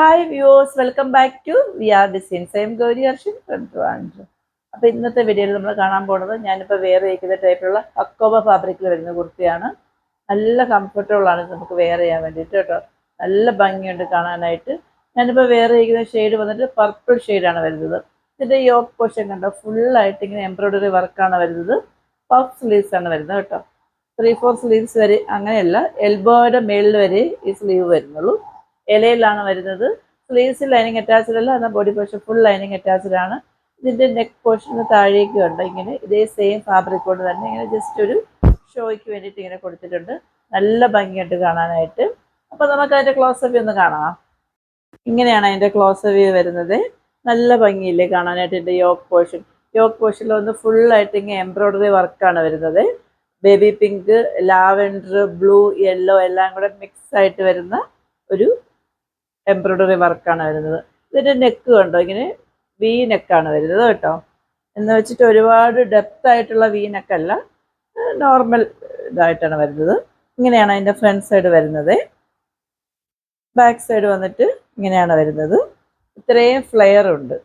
Hi viewers welcome back to V R designs I'm Gauri Harshan from Trivandrum അപ്പോൾ ഇന്നത്തെ വീഡിയോയിൽ നമ്മൾ കാണാൻ പോകുന്നത് ഞാനിപ്പോൾ വേറെ വയ്ക്കുന്ന ടൈപ്പിലുള്ള അക്കോബ ഫാബ്രിക്കിൽ വരുന്ന കുർത്തിയാണ്. നല്ല കംഫർട്ടബിൾ ആണ് നമുക്ക് വെയർ ചെയ്യാൻ വേണ്ടിയിട്ട് കേട്ടോ. നല്ല ഭംഗിയുണ്ട് കാണാനായിട്ട്. ഞാനിപ്പോൾ വെയർ ചെയ്യിക്കുന്ന ഷെയ്ഡ് വന്നിട്ട് പർപ്പിൾ ഷെയ്ഡാണ് വരുന്നത്. ഇതിന്റെ യോക്ക് പോഷൻ കണ്ടോ? ഫുള്ളായിട്ട് ഇങ്ങനെ എംബ്രോയ്ഡറി വർക്കാണ് വരുന്നത്. പഫ് സ്ലീവ്സ് ആണ് വരുന്നത് കേട്ടോ. ത്രീ ഫോർ സ്ലീവ്സ് വരെ അങ്ങനെയല്ല. എൽബോയുടെ മേളിൽ വരെ ഈ സ്ലീവ് വരുന്നുള്ളൂ. ഇലയിലാണ് വരുന്നത്. സ്ലീവ്സ് ലൈനിങ് അറ്റാച്ച്ഡ് അല്ല എന്നാൽ body portion full lining attached ആണ്. ഇതിന്റെ നെക്ക് പോർഷന് താഴേക്ക് ഉണ്ട്. ഇങ്ങനെ ഇതേ സെയിം ഫാബ്രിക് കൊണ്ട് തന്നെ ഇങ്ങനെ ജസ്റ്റ് ഒരു ഷോയ്ക്ക് വേണ്ടിയിട്ട് ഇങ്ങനെ കൊടുത്തിട്ടുണ്ട്. നല്ല ഭംഗിയുണ്ട് കാണാനായിട്ട്. അപ്പോൾ നമുക്ക് അതിന്റെ ക്ലോസ് വ്യൂ ഒന്ന് കാണാം. ഇങ്ങനെയാണ് അതിന്റെ ക്ലോസ് വരുന്നത്. നല്ല ഭംഗിയില്ലേ കാണാനായിട്ട് ഇതിന്റെ യോക്ക് പോർഷൻ യോക്ക് പോർഷനിൽ വന്ന് ഫുള്ളായിട്ട് ഇങ്ങനെ എംബ്രോയ്ഡറി വർക്കാണ് വരുന്നത്. Baby pink lavender blue yellow എല്ലാം കൂടെ മിക്സ് ആയിട്ട് വരുന്ന ഒരു എംബ്രോയ്ഡറി വർക്കാണ് വരുന്നത്. ഇതിന്റെ നെക്ക് കണ്ടോ? ഇങ്ങനെ വി നെക്കാണ് വരുന്നത് കേട്ടോ. എന്ന് വെച്ചിട്ട് ഒരുപാട് ഡെപ്ത് ആയിട്ടുള്ള വി നെക്കല്ല നോർമൽ ഇതായിട്ടാണ് വരുന്നത്. ഇങ്ങനെയാണ് അതിന്റെ ഫ്രണ്ട് സൈഡ് വരുന്നത്. ബാക്ക് സൈഡ് വന്നിട്ട് ഇങ്ങനെയാണ് വരുന്നത്. ഇത്രയും ഫ്ലെയർ ഉണ്ട്.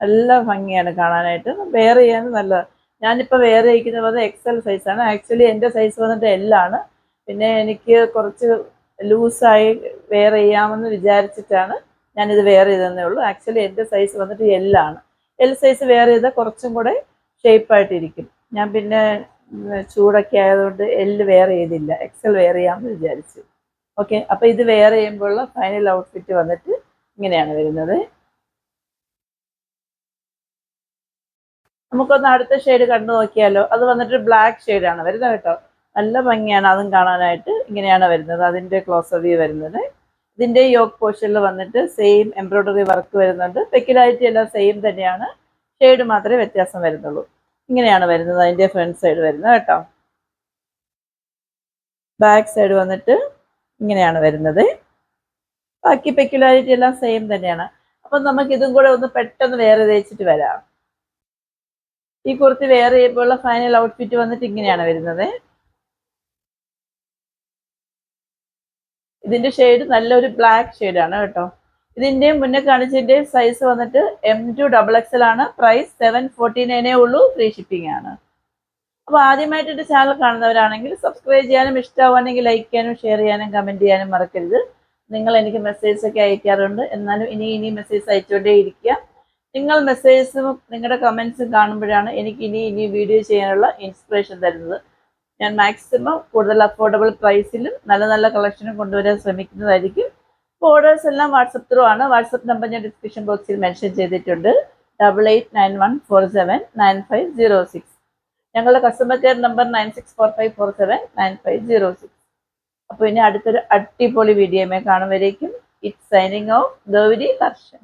നല്ല ഭംഗിയാണ് കാണാനായിട്ട്. വെയർ ചെയ്യാൻ നല്ല ഞാനിപ്പോൾ വെയർ ചെയ്യിക്കുന്നത് വന്നത് എക്സൽ സൈസാണ് ആക്ച്വലി എന്റെ സൈസ് വന്നിട്ട് എല്ലാണ് പിന്നെ എനിക്ക് കുറച്ച് ലൂസായി വെയർ ചെയ്യാമെന്ന് വിചാരിച്ചിട്ടാണ് ഞാനിത് വെയർ ചെയ്തതേ ഉള്ളൂ. ആക്ച്വലി എന്റെ സൈസ് വന്നിട്ട് എല്ലാണ് എൽ സൈസ് വെയർ ചെയ്താൽ കുറച്ചും കൂടെ ഷേപ്പായിട്ടിരിക്കും ഞാൻ പിന്നെ ചൂടൊക്കെ ആയതുകൊണ്ട് എല്ല് വെയർ ചെയ്തില്ല. എക്സൽ വെയർ ചെയ്യാമെന്ന് വിചാരിച്ചു. ഓക്കെ അപ്പോൾ ഇത് വെയർ ചെയ്യുമ്പോഴുള്ള ഫൈനൽ ഔട്ട്ഫിറ്റ് വന്നിട്ട് ഇങ്ങനെയാണ് വരുന്നത്. നമുക്കൊന്ന് അടുത്ത ഷെയ്ഡ് കണ്ടു നോക്കിയാലോ. അത് വന്നിട്ട് ബ്ലാക്ക് ഷെയ്ഡാണ് വരുന്നത് കേട്ടോ. നല്ല ഭംഗിയാണ്. അതും കാണാനായിട്ട് ഇങ്ങനെയാണ് വരുന്നത്. അതിന്റെ ക്ലോസ് വ്യൂ വരുന്നത്. ഇതിന്റെ യോക്ക് പോർഷനിൽ വന്നിട്ട് സെയിം എംബ്രോയ്ഡറി വർക്ക് വരുന്നുണ്ട്. പെക്കിലായിട്ട് എല്ലാം സെയിം തന്നെയാണ്. ഷെയ്ഡ് മാത്രമേ വ്യത്യാസം വരുന്നുള്ളൂ. ഇങ്ങനെയാണ് വരുന്നത് അതിന്റെ ഫ്രണ്ട് സൈഡ് വരുന്നത് കേട്ടോ. ബാക്ക് സൈഡ് വന്നിട്ട് ഇങ്ങനെയാണ് വരുന്നത്. ബാക്കി പെക്യുലാരിറ്റി എല്ലാം സെയിം തന്നെയാണ്. അപ്പം നമുക്ക് ഇതും കൂടെ ഒന്ന് പെട്ടെന്ന് വേറെ തേച്ചിട്ട് വരാം. ഈ കുർത്തി വേറെ ചെയ്യുമ്പോഴുള്ള ഫൈനൽ ഔട്ട്ഫിറ്റ് വന്നിട്ട് ഇങ്ങനെയാണ് വരുന്നത്. ഇതിന്റെ ഷെയ്ഡ് നല്ലൊരു ബ്ലാക്ക് ഷെയ്ഡാണ് കേട്ടോ. ഇതിന്റെ മുന്നേ കാണിച്ചതിന്റെ സൈസ് വന്നിട്ട് എം ടു ഡബിൾ എക്സൽ ആണ്. പ്രൈസ് സെവൻ ഫോർട്ടി നയനേ ഉള്ളൂ. ഫ്രീ ഷിപ്പിംഗ് ആണ്. അപ്പോൾ ആദ്യമായിട്ട് ചാനൽ കാണുന്നവരാണെങ്കിൽ സബ്സ്ക്രൈബ് ചെയ്യാനും ഇഷ്ടമാവുകയാണെങ്കിൽ ലൈക്ക് ചെയ്യാനും ഷെയർ ചെയ്യാനും കമന്റ് ചെയ്യാനും മറക്കരുത്. നിങ്ങൾ എനിക്ക് മെസ്സേജ് ഒക്കെ അയക്കാറുണ്ട്. എന്നാലും ഇനി ഇനി മെസ്സേജ് അയച്ചുകൊണ്ടേ ഇരിക്കുക. നിങ്ങൾ മെസ്സേജസും നിങ്ങളുടെ കമൻസും കാണുമ്പോഴാണ് എനിക്ക് ഇനി ഇനി വീഡിയോ ചെയ്യാനുള്ള ഇൻസ്പിറേഷൻ തരുന്നത്. ഞാൻ മാക്സിമം കൂടുതൽ അഫോർഡബിൾ പ്രൈസിലും നല്ല നല്ല കളക്ഷനും കൊണ്ടുവരാൻ ശ്രമിക്കുന്നതായിരിക്കും. അപ്പോൾ ഓർഡേഴ്സ് എല്ലാം വാട്സപ്പ് ത്രൂ ആണ്. വാട്സപ്പ് നമ്പർ ഞാൻ ഡിസ്ക്രിപ്ഷൻ ബോക്സിൽ മെൻഷൻ ചെയ്തിട്ടുണ്ട്. Double eight nine one four seven nine five zero six ഞങ്ങളുടെ customer care number nine six four five four seven nine five zero six അപ്പോൾ ഇനി അടുത്തൊരു അടിപൊളി വീഡിയോമേ കാണുമ്പോഴേക്കും it signing off Gauri Harshan